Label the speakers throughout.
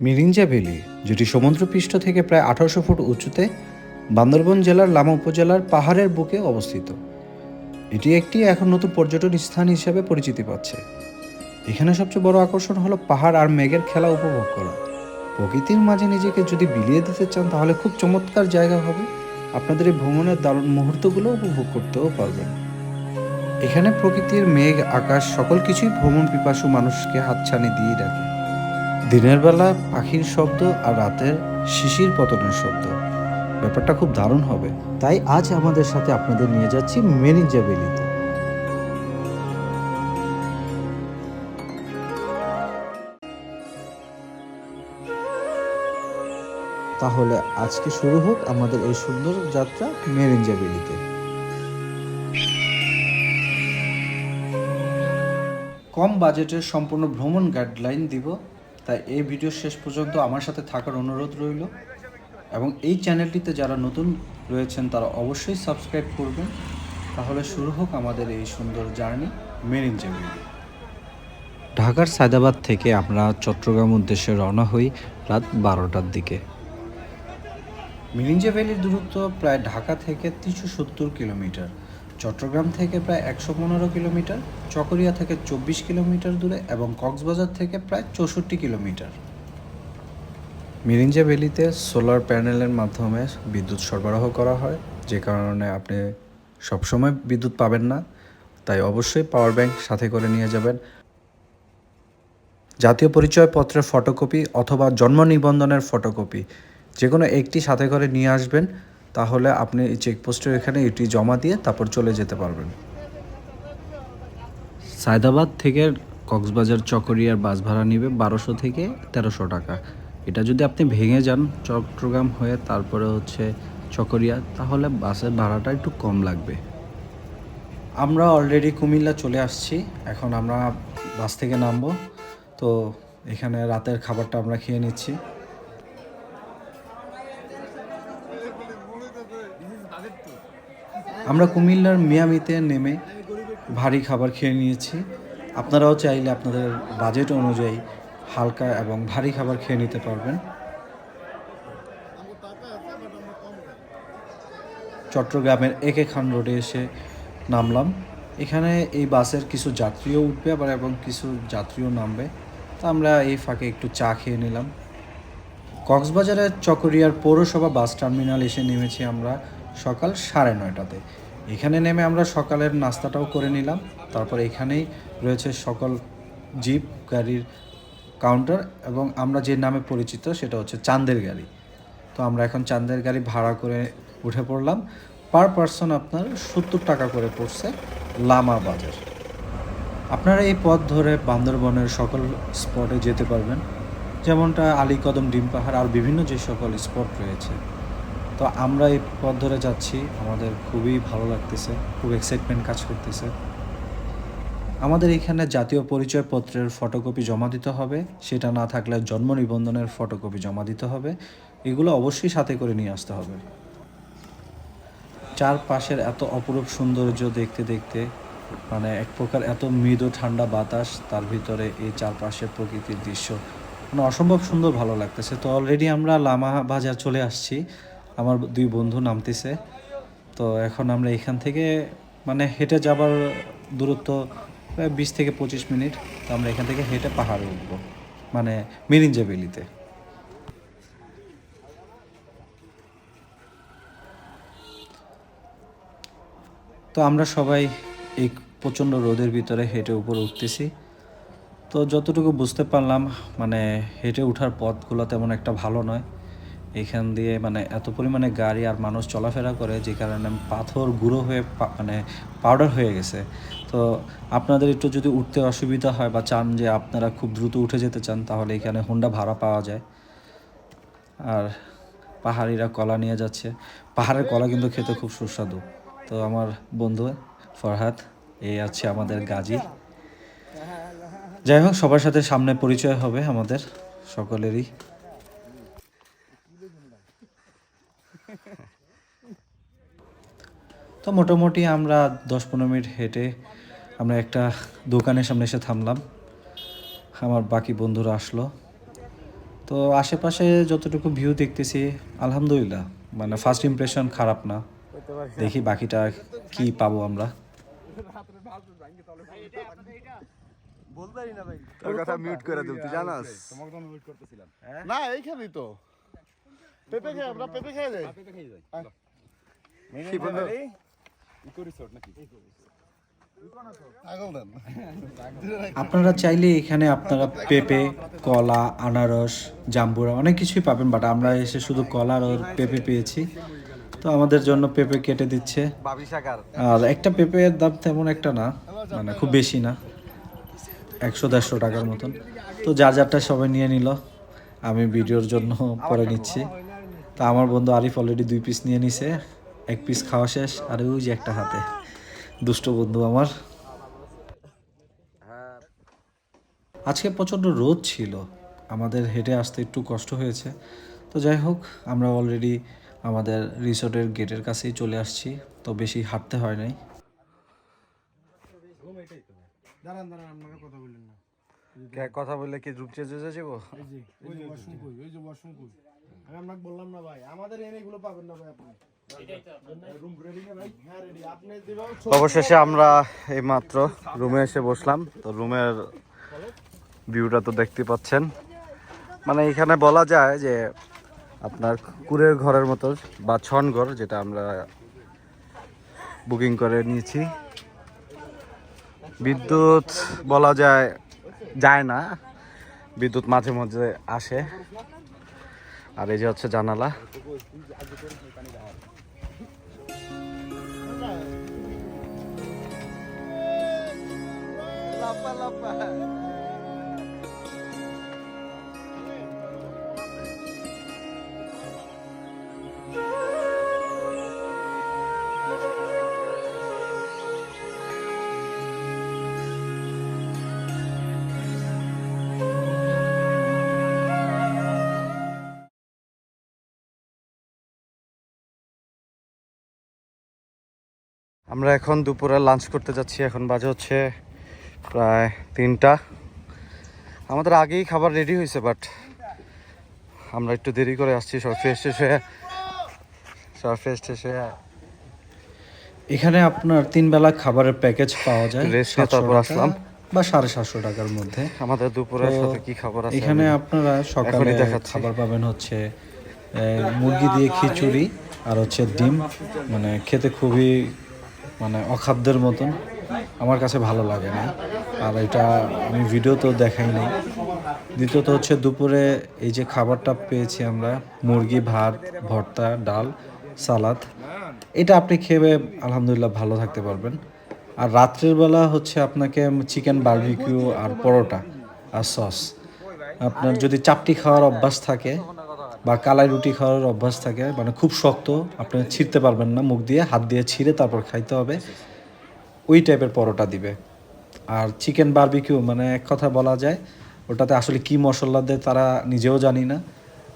Speaker 1: Mirinja valley, যেটি সমুদ্রপৃষ্ঠ থেকে প্রায় আঠারোশো ফুট উঁচুতে বান্দরবন জেলার লামা উপজেলার পাহাড়ের বুকে অবস্থিত। এটি একটি এখন নতুন পর্যটন স্থান হিসেবে পরিচিতি পাচ্ছে। এখানে সবচেয়ে বড় আকর্ষণ হলো পাহাড় আর মেঘের খেলা উপভোগ করা। প্রকৃতির মাঝে নিজেকে যদি বিলিয়ে দিতে চান, তাহলে খুব চমৎকার জায়গা হবে। আপনাদের এই ভ্রমণের দারুণ মুহূর্তগুলো উপভোগ করতেও পারবেন। এখানে প্রকৃতির মেঘ, আকাশ, সকল কিছুই ভ্রমণ পিপাসু মানুষকে হাতছানি দিয়ে রাখে। দিনের বেলা পাখির শব্দ আর রাতের শিশির পতনের শব্দ। ব্যাপারটা খুব দারুণ হবে। তাই আজ আমাদের সাথে আপনাদের নিয়ে যাচ্ছি মেরিঞ্জা তাহলে আজকে শুরু হোক আমাদের এই সুন্দর যাত্রা মেরিঞ্জা ভ্যালিতে কম বাজেটের সম্পূর্ণ ভ্রমণ গাইডলাইন দিব। তাই এই ভিডিও শেষ পর্যন্ত আমার সাথে থাকার অনুরোধ রইল। এবং এই চ্যানেলটিতে যারা নতুন রয়েছেন, তারা অবশ্যই সাবস্ক্রাইব করবেন। তাহলে শুরু হোক আমাদের এই সুন্দর জার্নি মেরিঞ্জা ভ্যালি ঢাকার সায়দাবাদ থেকে আমরা চট্টগ্রাম উদ্দেশ্যে রওনা হই রাত বারোটার দিকে। মিরিঞ্জা ভ্যালির দূরত্ব প্রায় ঢাকা থেকে তিনশো সত্তর কিলোমিটার। চট্টগ্রাম থেকে প্রায় একশো পনেরো কিলোমিটার, চকরিয়া থেকে চব্বিশ কিলোমিটার দূরে এবং কক্সবাজার থেকে প্রায় চৌষট্টি কিলোমিটার। মিরিঞ্জা ভ্যালিতে সোলার প্যানেলের মাধ্যমে বিদ্যুৎ সরবরাহ করা হয়, যে কারণে আপনি সবসময় বিদ্যুৎ পাবেন না। তাই অবশ্যই পাওয়ার ব্যাংক সাথে করে নিয়ে যাবেন। জাতীয় পরিচয়পত্রের ফটোকপি অথবা জন্ম নিবন্ধনের ফটোকপি যে কোনো একটি সাথে করে নিয়ে আসবেন। তাহলে আপনি এই চেকপোস্টের এখানে এটি জমা দিয়ে তারপর চলে যেতে পারবেন। সায়দাবাদ থেকে কক্সবাজার চকরিয়ার বাস ভাড়া নেবে বারোশো থেকে তেরোশো টাকা। এটা যদি আপনি ভেঙে যান চট্টগ্রাম হয়ে তারপরে হচ্ছে চকরিয়া তাহলে বাসের ভাড়াটা একটু কম লাগবে। আমরা অলরেডি কুমিল্লা চলে আসছি এখন আমরা বাস থেকে নামবো। তো এখানে রাতের খাবারটা আমরা খেয়ে নিচ্ছি। আমরা কুমিল্লার মিয়ামিতে নেমে ভারী খাবার খেয়ে নিয়েছি। আপনারাও চাইলে আপনাদের বাজেট অনুযায়ী হালকা এবং ভারী খাবার খেয়ে নিতে পারবেন। চট্টগ্রামের একে খান রোডে এসে নামলাম। এখানে এই বাসের কিছু যাত্রীও উঠবে আবার এবং কিছু যাত্রীও নামবে। তো আমরা এই ফাঁকে একটু চা খেয়ে নিলাম। কক্সবাজারের চকরিয়ার পৌরসভা বাস টার্মিনাল এসে নেমেছি আমরা। সকাল সাড়ে নয়টাতে। এখানে নেমে আমরা সকালের নাস্তাটাও করে নিলাম। তারপর এখানেই রয়েছে সকল জিপ, গাড়ির কাউন্টার এবং আমরা যে নামে পরিচিত সেটা হচ্ছে চাঁদের গাড়ি। তো আমরা এখন চাঁদের গাড়ি ভাড়া করে উঠে পড়লাম। পার পার্সন আপনার সত্তর টাকা করে পড়ছে লামা বাজার। আপনারা এই পথ ধরে বান্দরবনের সকল স্পটে যেতে পারবেন। যেমনটা আলীকদম ডিম পাহাড় আর বিভিন্ন যে সকল স্পট রয়েছে। তো আমরা এই পথ ধরে যাচ্ছি। আমাদের খুবই ভালো লাগতেছে, খুব এক্সাইটমেন্ট কাজ করতেছে। আমাদের এখানে জাতীয় পরিচয়পত্রের ফটোকপি জমা দিতে হবে। সেটা না থাকলে জন্ম নিবন্ধনের ফটোকপি জমা দিতে হবে। এগুলো অবশ্যই সাথে করে নিয়ে আসতে হবে। চারপাশের এত অপরূপ সৌন্দর্য দেখতে দেখতে মানে এক প্রকার এত মৃদু ঠান্ডা বাতাস, তার ভিতরে এই চারপাশের প্রকৃতির দৃশ্য। মানে অসম্ভব সুন্দর ভালো লাগতেছে। তো অলরেডি আমরা লামা বাজার চলে আসছি। আমার দুই বন্ধু নামতেছে। তো এখন আমরা এখান থেকে মানে হেঁটে যাবার দূরত্ব প্রায় বিশ থেকে পঁচিশ মিনিট। তো আমরা এখান থেকে হেঁটে পাহাড়ে উঠবো মানে মিরিঞ্জা ভ্যালিতে। তো আমরা সবাই এই প্রচণ্ড রোদের ভিতরে হেঁটে উপরে উঠতেছি। তো যতটুকু বুঝতে পারলাম মানে হেঁটে ওঠার পথগুলো তেমন একটা ভালো নয়। এখান দিয়ে মানে এত পরিমাণে গাড়ি আর মানুষ চলাফেরা করে যে কারণে পাথর, গুঁড়ো হয়ে মানে পাউডার হয়ে গেছে। তো আপনাদের একটু যদি উঠতে অসুবিধা হয় বা চান যে আপনারা খুব দ্রুত উঠে যেতে চান, তাহলে এখানে হোন্ডা ভাড়া পাওয়া যায়। আর পাহাড়িরা কলা নিয়ে যাচ্ছে। পাহাড়ের কলা কিন্তু খেতে খুব সুস্বাদু। তো আমার বন্ধু ফরহাদ এই আছে আমাদের গাজী। যাই হোক, সবার সাথে সামনে পরিচয় হবে আমাদের সকলেরই। তো মোটামুটি আমরা দশ পনেরো মিনিট হেঁটে আমরা একটা দোকানের সামনে এসে থামলাম। আমার বাকি বন্ধুরা আসলো। তো আশেপাশে যতটুকু ভিউ দেখতেছি আলহামদুলিল্লাহ মানে ফার্স্ট ইমপ্রেশন খারাপ না। দেখি বাকিটা কি পাবো আমরা।
Speaker 2: তোর কথা মিউট করে দিল তুই জানাস?
Speaker 3: না এইখানেই তো। পেঁপে খেয়ে আমরা পেঁপে খেয়ে যাই।
Speaker 2: কি বন্ধু?
Speaker 3: পাগল দেন
Speaker 1: আপনারা চাইলে এখানে আপনারা পেঁপে, কলা, আনারস, জাম্বুরা অনেক কিছুই পাবেন বাট আমরা এসে শুধু কলা আর পেঁপে পেয়েছি। তো আমাদের জন্য পেঁপে কেটে দিচ্ছে। আর একটা পেঁপের দাম তেমন একটা না মানে খুব বেশি না, একশো দেড়শো টাকার মতন। তো যার যারটা সবাই নিয়ে নিল, আমি ভিডিওর জন্য পরে নিচ্ছি। তা আমার বন্ধু আরিফ অলরেডি দুই পিস নিয়ে নিছে। এক পিস খাওয়া শেষ আর ওই যে একটা হাতে। দুষ্ট বন্ধু আমার। আজকে প্রচণ্ড রোদ ছিল। আমাদের হেঁটে আসতে একটু কষ্ট হয়েছে। তো যাই হোক আমরা অলরেডি আমাদের রিসোর্টের গেটের কাছেই চলে আসছি। তো বেশি হাঁটতে হয় নাই।
Speaker 3: কথা
Speaker 2: বললে কি রূপ চেঞ্জ হয়ে যাব?
Speaker 3: ওই যে ওয়াশরুম কই ওই যে ওয়াশরুম কই। আমি আপনাকে বললাম না ভাই আমাদের এনে এগুলো পাবেন না ভাই আপনি।
Speaker 2: অবশেষে আমরা এই মাত্র রুমে এসে বসলাম। তো রুমের ভিউটা তো দেখতে পাচ্ছেন। মানে এখানে বলা যায় যে আপনার কুড়ের ঘরের মতো বা ছন ঘর যেটা আমরা বুকিং করে নিয়েছি। বিদ্যুৎ বলা যায় যায় না। বিদ্যুৎ মাঝে মাঝে আসে। আর এই যে হচ্ছে জানালা। আমরা এখন দুপুরে লাঞ্চ করতে যাচ্ছি এখন বাজে হচ্ছে প্রায় তিনটা। আমাদের আগেই খাবার রেডি হয়েছে বাট আমরা একটু দেরি করে আসছি সব ফ্রেশ এসে। সব ফ্রেশ এসে।
Speaker 1: এখানে আপনার তিন বেলা খাবারের প্যাকেজ পাওয়া যায়
Speaker 2: Rest নিয়ে
Speaker 1: 700
Speaker 2: তারপর আসলাম।
Speaker 1: বা সাড়ে সাতশো টাকার মধ্যে।
Speaker 2: আমাদের দুপুরের সাথে কি খাবার আছে
Speaker 1: এখানে আপনারা সকালে খাবার পাবেন হচ্ছে মুরগি দিয়ে খিচুড়ি আর হচ্ছে ডিম। মানে খেতে খুবই মানে অখাদ্যের মতন। আমার কাছে ভালো লাগে না। আর এটা আমি ভিডিও তো দেখাই নাই। দ্বিতীয়ত হচ্ছে দুপুরে এই যে খাবারটা পেয়েছি আমরা, মুরগি, ভাত, ভর্তা, ডাল, সালাদ, এটা আপনি খেয়ে আলহামদুলিল্লাহ ভালো থাকতে পারবেন। আর রাত্রের বেলা হচ্ছে আপনাকে চিকেন বার্বিকিউ আর পরোটা আর সস। আপনার যদি চাপটি খাওয়ার অভ্যাস থাকে বা কালাই রুটি খাওয়ার অভ্যাস থাকে মানে খুব শক্ত, আপনি ছিঁড়তে পারবেন না, মুখ দিয়ে, হাত দিয়ে ছিঁড়ে তারপর খাইতে হবে। ওই টাইপের পরোটা দিবে। আর চিকেন বারবিকিউ মানে এক কথা বলা যায়, ওটাতে আসলে কি মশলা দেয় তারা নিজেও জানি না।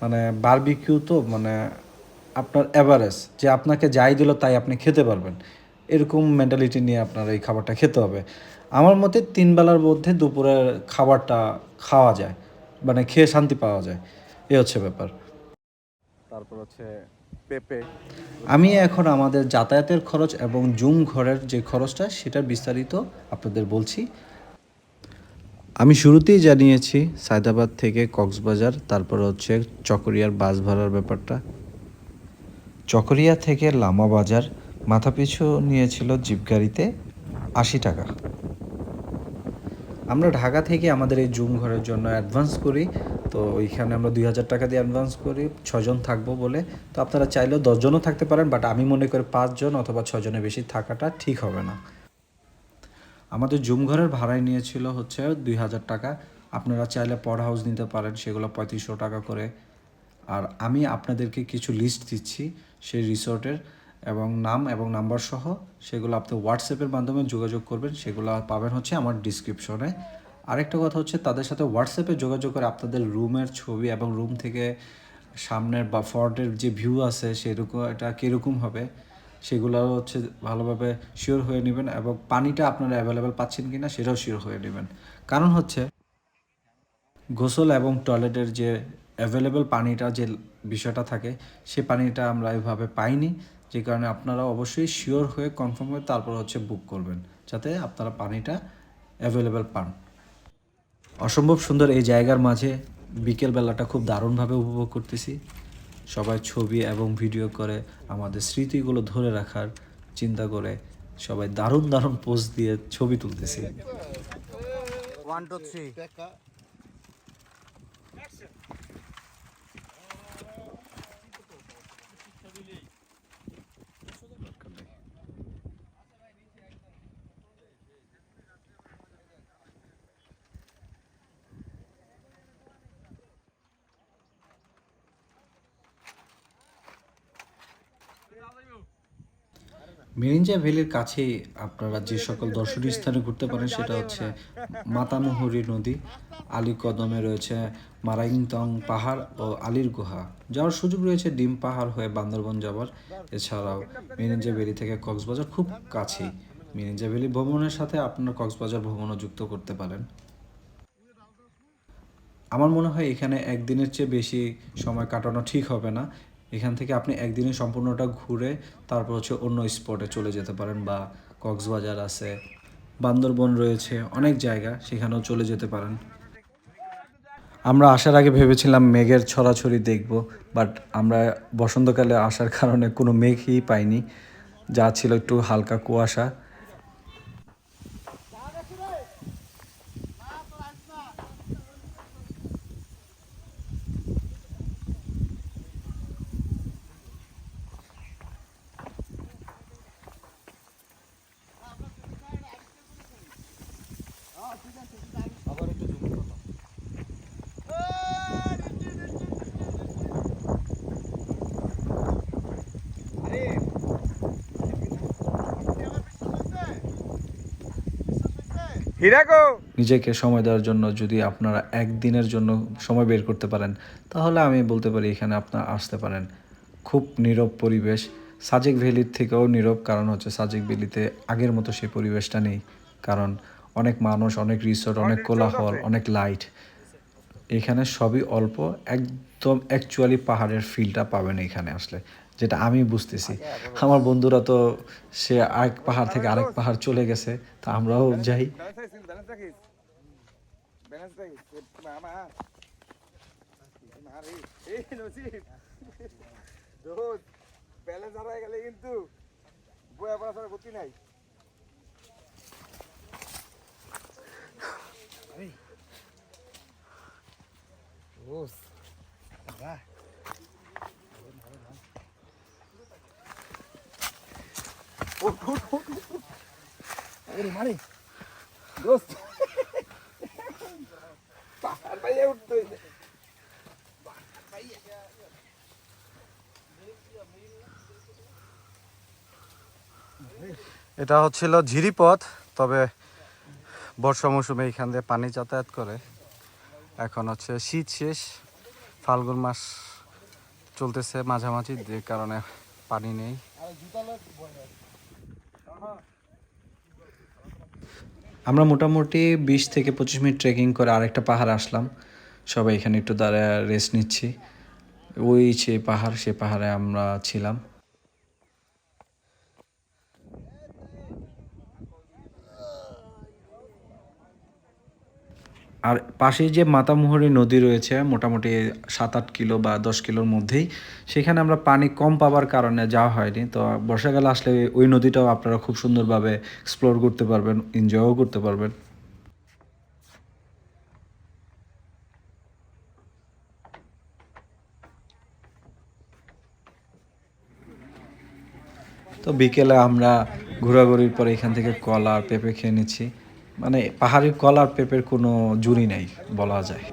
Speaker 1: মানে বারবিকিউ তো মানে আপনার অ্যাভারেজ যে আপনাকে যাই দিল তাই আপনি খেতে পারবেন। এরকম মেন্টালিটি নিয়ে আপনার এই খাবারটা খেতে হবে। আমার মতে তিন বেলার মধ্যে দুপুরের খাবারটা খাওয়া যায় মানে খেয়ে শান্তি পাওয়া যায়। এ হচ্ছে ব্যাপার।
Speaker 2: তারপর হচ্ছে পেঁপে।
Speaker 1: আমি এখন আমাদের যাতায়াতের খরচ এবং জুম ঘরের যে খরচটা, সেটার বিস্তারিত আপনাদের বলছি। আমি শুরুতেই জানিয়েছি, সায়দাবাদ থেকে কক্সবাজার, তারপর হচ্ছে চকরিয়ার বাস ভাড়ার ব্যাপারটা। চকরিয়া থেকে লামা বাজার, মাথাপিছু নিয়েছিল জিপ গাড়িতে আশি টাকা। আমরা ঢাকা থেকে আমাদের এই জুম ঘরের জন্য অ্যাডভান্স করি, তো ওইখানে আমরা দুই হাজার টাকা দিয়ে অ্যাডভান্স করি ছজন থাকব বলে। তো আপনারা চাইলেও দশজনও থাকতে পারেন বাট আমি মনে করি পাঁচজন অথবা ছজনের বেশি থাকাটা ঠিক হবে না। আমাদের জুম ঘরের ভাড়ায় নিয়েছিল হচ্ছে দুই হাজার টাকা। আপনারা চাইলে পর হাউস নিতে পারেন, সেগুলো পঁয়ত্রিশশো টাকা করে। আর আমি আপনাদেরকে কিছু লিস্ট দিচ্ছি সেই রিসোর্টের এবং নাম এবং নাম্বার সহ সেগুলো আপনি হোয়াটসঅ্যাপের মাধ্যমে যোগাযোগ করবেন, সেগুলো পাবেন হচ্ছে আমার ডিসক্রিপশনে আরেকটা কথা হচ্ছে তাদের সাথে হোয়াটসঅ্যাপে যোগাযোগ করে আপনাদের রুমের ছবি এবং রুম থেকে সামনের বা ফ্রন্টের যে ভিউ আছে সেরকম এটা কীরকম হবে, সেগুলো হচ্ছে ভালোভাবে শিওর হয়ে নেবেন এবং পানিটা আপনারা অ্যাভেলেবেল পাচ্ছেন কি না সেটাও শিওর হয়ে নেবেন। কারণ হচ্ছে গোসল এবং টয়লেটের যে অ্যাভেলেবেল পানিটা যে বিষয়টা থাকে, সে পানিটা আমরা এভাবে পাইনি। যে কারণে আপনারা অবশ্যই শিওর হয়ে কনফার্ম হয়ে তারপর হচ্ছে বুক করবেন, যাতে আপনারা পানিটা অ্যাভেলেবেল পান। অসম্ভব সুন্দর এই জায়গার মাঝে বিকেল বেলাটা খুব দারুণভাবে উপভোগ করতেছি। সবাই ছবি এবং ভিডিও করে, আমাদের স্মৃতিগুলো ধরে রাখার চিন্তা করে সবাই দারুণ দারুণ পোজ দিয়ে ছবি তুলতেছি।
Speaker 2: ওয়ান টু থ্রি
Speaker 1: মেরিঞ্জা ভ্যালির কাছেই আপনারা যে সকল দর্শনীয় স্থানে ঘুরতে পারেন সেটা হচ্ছে মাতামুহুরি নদী আলী কদমে রয়েছে মারাইংতং পাহাড় ও আলীর গুহা। যাওয়ার সুযোগ রয়েছে ডিম পাহাড় হয়ে বান্দরবন যাওয়ার। এছাড়াও মেরিঞ্জা ভ্যালি থেকে কক্সবাজার খুব কাছেই। মেরিঞ্জা ভ্যালি ভ্রমণের সাথে আপনার কক্সবাজার ভ্রমণও যুক্ত করতে পারেন। আমার মনে হয় এখানে একদিনের চেয়ে বেশি সময় কাটানো ঠিক হবে না। এখান থেকে আপনি একদিনে সম্পূর্ণটা ঘুরে তারপর হচ্ছে অন্য স্পটে চলে যেতে পারেন বা কক্সবাজার আছে, বান্দরবন রয়েছে, অনেক জায়গা সেখানেও চলে যেতে পারেন। আমরা আসার আগে ভেবেছিলাম মেঘের ছড়াছড়ি দেখব বাট আমরা বসন্তকালে আসার কারণে কোনো মেঘই পাইনি। যা ছিল একটু হালকা কুয়াশা। নিজেকে সময় দেওয়ার জন্য যদি আপনারা একদিনের জন্য সময় বের করতে পারেন তাহলে আমি বলতে পারি এখানে আপনারা আসতে পারেন। খুব নীরব পরিবেশ। সাজেক ভ্যালির থেকেও নীরব কারণ হচ্ছে সাজেক ভ্যালিতে আগের মতো সেই পরিবেশটা নেই। কারণ অনেক মানুষ অনেক রিসোর্ট অনেক কোলাহল অনেক লাইট এখানে সবই অল্প একদম অ্যাকচুয়ালি পাহাড়ের ফিলটা পাবেন এখানে আসলে। যেটা আমি বুঝতেছি। আমার বন্ধুরা তো সে আরেক পাহাড় থেকে আরেক পাহাড় চলে গেছে তা আমরাও যাই।
Speaker 2: ব্যালেন্স হারায় গেলে কিন্তু বয়া পড়া ছাড়া গতি নাই।
Speaker 3: মারে দোস্ত।
Speaker 2: এটা হচ্ছিল ঝিরিপথ, তবে বর্ষা মৌসুমে এইখান দিয়ে পানি যাতায়াত করে। এখন হচ্ছে শীত শেষ, ফাল্গুন মাস চলতেছে মাঝামাঝি, যে কারণে পানি নেই।
Speaker 1: আমরা মোটামুটি বিশ থেকে পঁচিশ মিনিট ট্রেকিং করে আরেকটা পাহাড় আসলাম। সবাই এখানে একটু দাঁড়ায় রেস্ট নিচ্ছি। ওই যে পাহাড়, সে পাহাড়ে আমরা ছিলাম। আর পাশেই যে মাতামুহুরি নদী রয়েছে, মোটামুটি সাত আট কিলো বা দশ কিলোর মধ্যেই, সেখানে আমরা পানি কম পাওয়ার কারণে যাওয়া হয়নি। তো বর্ষাকালে আসলে ওই নদীটাও আপনারা খুব সুন্দরভাবে এক্সপ্লোর করতে পারবেন এনজয়ও করতে পারবেন। তো বিকেলে আমরা ঘোরাঘুরির পরে এখান থেকে কলা আর পেঁপে খেয়ে নিচ্ছি। মানে পাহাড়ি কলা আর পেঁপের কোনো জুড়ি নাই, বলা যায়।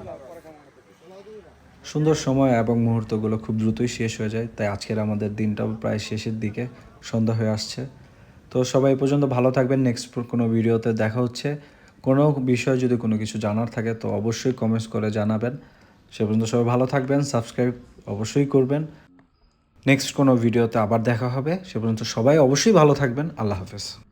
Speaker 1: সুন্দর সময় এবং মুহূর্তগুলো খুব দ্রুতই শেষ হয়ে যায়, তাই আজকের আমাদের দিনটাও প্রায় শেষের দিকে সন্ধ্যা হয়ে আসছে। তো সবাই পর্যন্ত ভালো থাকবেন, নেক্সট কোনো ভিডিওতে দেখা হচ্ছে। কোনো বিষয়ে যদি কোনো কিছু জানার থাকে, তো অবশ্যই কমেন্টস করে জানাবেন। সে পর্যন্ত সবাই ভালো থাকবেন সাবস্ক্রাইব অবশ্যই করবেন। নেক্সট কোনো ভিডিওতে আবার দেখা হবে, সে পর্যন্ত সবাই অবশ্যই ভালো থাকবেন, আল্লাহ হাফেজ।